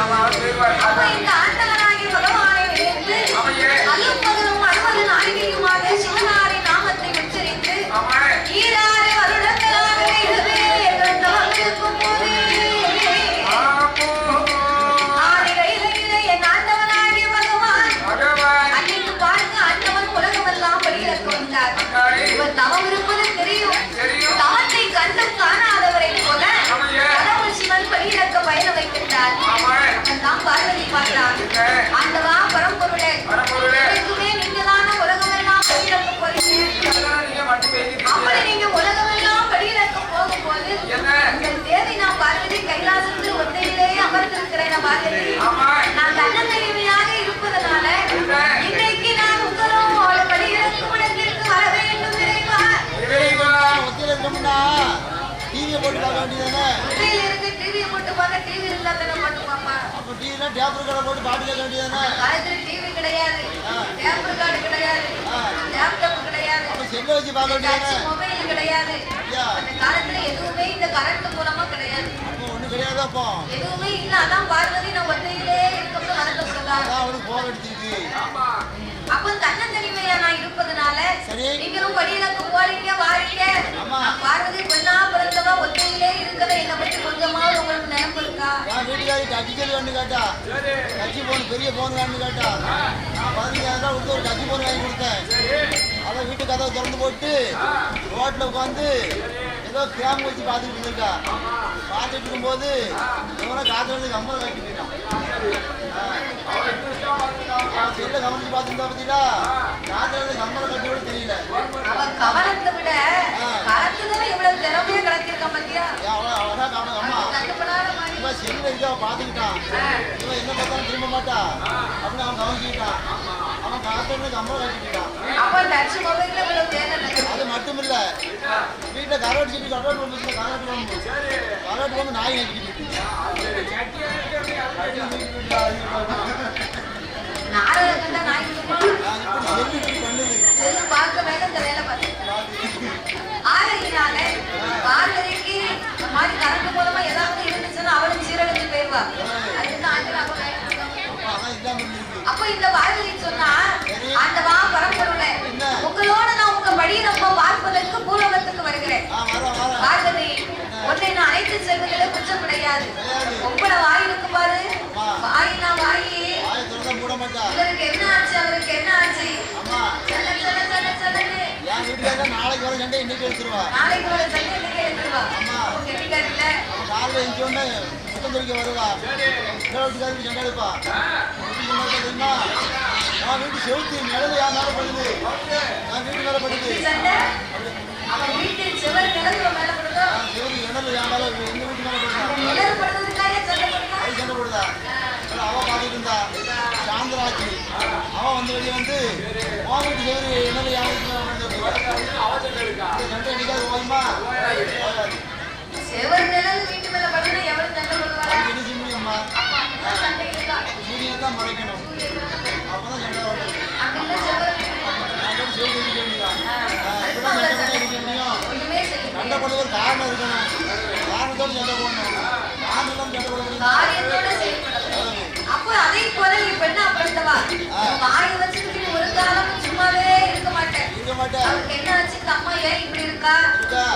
அப்ப இந்த ஆண்டவராகிய பகவானை நினைத்து அல்லும் பகலும் அனுமதி நாயகியுமாக சிவனாரி நாமத்தை உச்சரித்து ஈராறு வருடங்களாக இருவே எங்கள் தவறுக்கும் போது தவம் இருப்பது தெரியும். தவத்தை கண்டும் காணாதவரை போல கடவுள் சிவன் பயணம் வைக்கின்றார். பாரதி பாடுறான் அந்த வா பரம்பொருளை டேப் ரெக்கார்டை போட்டு பாட்டு கேட்க வேண்டியதானே காலத்துல டிவி கிடையாது டேப் ரெக்கார்டு கிடையாது லேப்டாப் கிடையாது. அப்போ செல்லை வச்சு பார்க்க வேண்டியதானே மொபைல் கிடையாது. அந்த காலத்துல எதுவுமே இந்த கரண்ட் மூலமா கிடையாது. அப்போ ஒன்றும் கிடையாது அப்போ? எதுவுமே இல்ல அதான் பார்வதி நான் ஒத்தையிலே இருக்கணும் நடக்க அதான் அவனுக்கு போர் அடிச்சிருக்கு. ஆமா. அப்ப தன்னந்தனிமையா நான் இருப்பதனால சரி. நீங்களும் படியிலக்கு போறீங்க வாரீங்க ஆமா. நான் பார்வதி பெண்ணா பிறந்தவா ஒத்தையிலே இருக்கிற என்னை பத்தி கொஞ்சமாவது உங்களுக்கு நினைப்பு இருக்கா என் வீட்டுக்காரி செல் வேணும் கேட்டா. டச்சு போன் பெரிய போன் வேணும்னு கேட்டா. நான் பதினஞ்சாயிரம் கொடுத்து ஒரு டச்சு போன் வாங்கி கொடுத்தேன். அதை வீட்டு கதவை திறந்து போட்டு ரோட்ல உட்காந்து ஏதோ கேம் வச்சு பார்த்துட்டு இருந்திருக்கா. பார்த்துட்டு இருக்கும்போது இவனை காத்துல இருந்து கம்பளம் கட்டி போயிட்டான். செல்ல கவனிச்சு பார்த்துருந்தா பார்த்தீங்களா காத்துல இருந்து கம்பளம் கட்டி கூட தெரியல. அவன் கவனத்தை விட களத்துல இவ்வளவு திறமையா கிடத்திருக்கான் பாத்தியா? அவன் அவனா கவனம். அம்மா. இவன் செல்ல இருக்கு பார்த்துக்கிட்டான்? இவன் என்ன பார்த்தாலும் திரும்ப மாட்டா அப்படின்னு அவன் கவனிச்சுக்கிட்டான். அவன் காத்துல இருந்து கம்பளம் கட்டி போயிட்டான் அப்ப டச் மொபைல்ல இவ்வளவு வேலை நடக்குது அது மட்டும் இல்ல வீட்டுல கரோட் செடி கரோட் வந்து கரோட் வந்து கரோட் வந்து நாய் இந்த மாதிரி கரண்ட் மூலமா ஏதாவது ஆண்டு அப்ப அப்ப இந்த பார்வதி சொன்னா ஆண்டவா பரம்பொருளே உங்களோட நான் உங்க படியினப்ப பார்ப்பதற்கு பூலோகத்துக்கு வருகிறேன். பார்வதி உன்னை நான் அழைத்து செல்வதிலே குற்றம் கிடையாது உங்கள வாய் இருக்கு பாரு. வாயினா வாயி. இவருக்கு என்ன ஆச்சு? அவருக்கு என்ன ஆச்சு? சொல்ல சொல்ல சொல்ல சொல்லுன்னு என் வீட்டுக்காரங்க நாளைக்கு வர சண்டை இன்னைக்கு எடுத்துருவா நாளைக்கு வர சண்டை இன்னைக்கு எடுத்துருவா ஆமா. கெட்டிக்காரில்ல காலைல எஞ்சி உடனே முத்தம் தெளிக்க வருவா. வீட்டுக்காரருக்கு சண்டை எடுப்பா. தெரியுமா நான் வீட்டு செவுத்து நிழல் என் மேல படுது? நான் வீட்டு மேல படுது. அவன் செவர் நிழல் என் மேல எங்க வீட்டு மேல படுதா? சண்டை படுதா? அவ பார்த்துட்டு இருந்தா. சாந்திராட்சி அவ வந்து வெளியே வந்து உன் வீட்டு செவரு நிழல் என் வீட்டு மேல படுது? இந்த சண்டை என்னைக்காவது ஓயுமா. ஓயாது. செவர் நிழல் வீட்டு மேல படுனா எவ்வளவு தான் மறைக்கணும் அப்பதான் சண்டை வரும் சண்டை போடுறது ஒரு காரணம் இருக்கணும் காரணத்தோடு சண்டை போடணும் காரணம் சண்டை அப்போ அதை போல நீ பெண்ணா பிறந்தவா வாயை வச்சுக்கிட்டு ஒரு காலமும் சும்மாவே இருக்க மாட்டேன் இருக்க மாட்டேன் அவருக்கு என்ன ஆச்சு அம்மா ஏன் இப்படி இருக்கா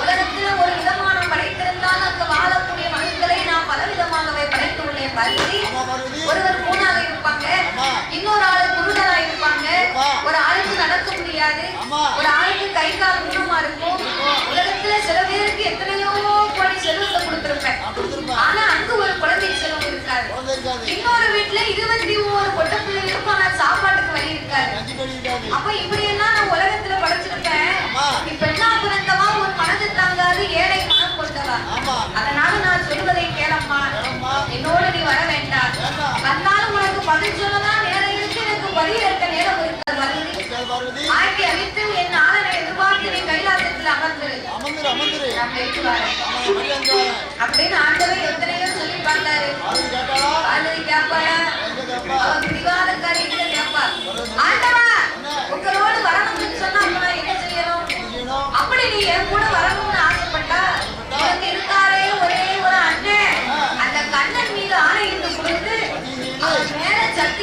உலகத்துல ஒரு விதமான படைத்திருந்தால் அங்க வாழக்கூடிய மனிதர்களை நான் பல விதமாகவே படைத்து அப்ப இப்படி எல்லாம் நான் உலகத்துல படைச்சிருப்பேன். நீ பெண்ணா பிறந்தவா ஒரு மனது தாங்காது ஏழை மனம் கொண்டவா அதனால நான் சொல்வதை கேளம்மா. என்னோட நீ வர வேண்டாம். வந்தாலும் உனக்கு பதில் சொல்லலாம் நேரம் இருக்கு எனக்கு பதில் இருக்க நேரம் பார்வதி ஆக்கி அழித்து என் ஆளனை எதிர்பார்த்து நீ கைலாசத்தில் அமர்ந்திரு. அப்படின்னு ஆண்டவர் எத்தனையோ சொல்லி பார்த்தாரு. ஆண்டவர் கேப்பாளா எங்க கேப்பா? பிடிவாதக்காரி கேப்பா ஆண்டவா உங்களோடு வரணும்னு சொன்னா அப்ப நான் என்ன செய்யணும் என்ன செய்யணும் அப்படி நீ என் கூட வரணும்னு ஆசைப்பட்டா உனக்கு இருக்காரே ஒரே ஒரு அண்ணன் அந்த கண்ணன் மீது ஆணையிட்டு கொடுத்து அவன்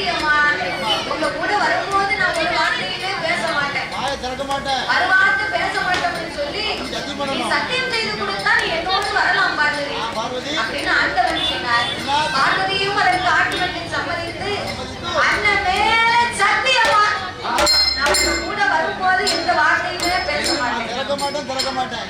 சத்தியமா? உங்க கூட வரும்போது நான் ஒரு வார்த்தையிலே பேச மாட்டேன். திறக்க மாட்டேன். ஒரு வார்த்தை பேச மாட்டேன்னு சொல்லி நீ சத்தியம் செய்து கொடுத்தா நீ என்னோடு வரலாம் பார்வதி. அப்படின்னு ஆண்டவன் சொன்னார். பார்வதியும் அதற்கு ஆண்டவனுக்கு சம்மதித்து அண்ணன் மேல சத்தியமா? நான் கூட வரும்போது இந்த வார்த்தையுமே பேச மாட்டேன். திறக்க மாட்டேன் திறக்க மாட்டேன்.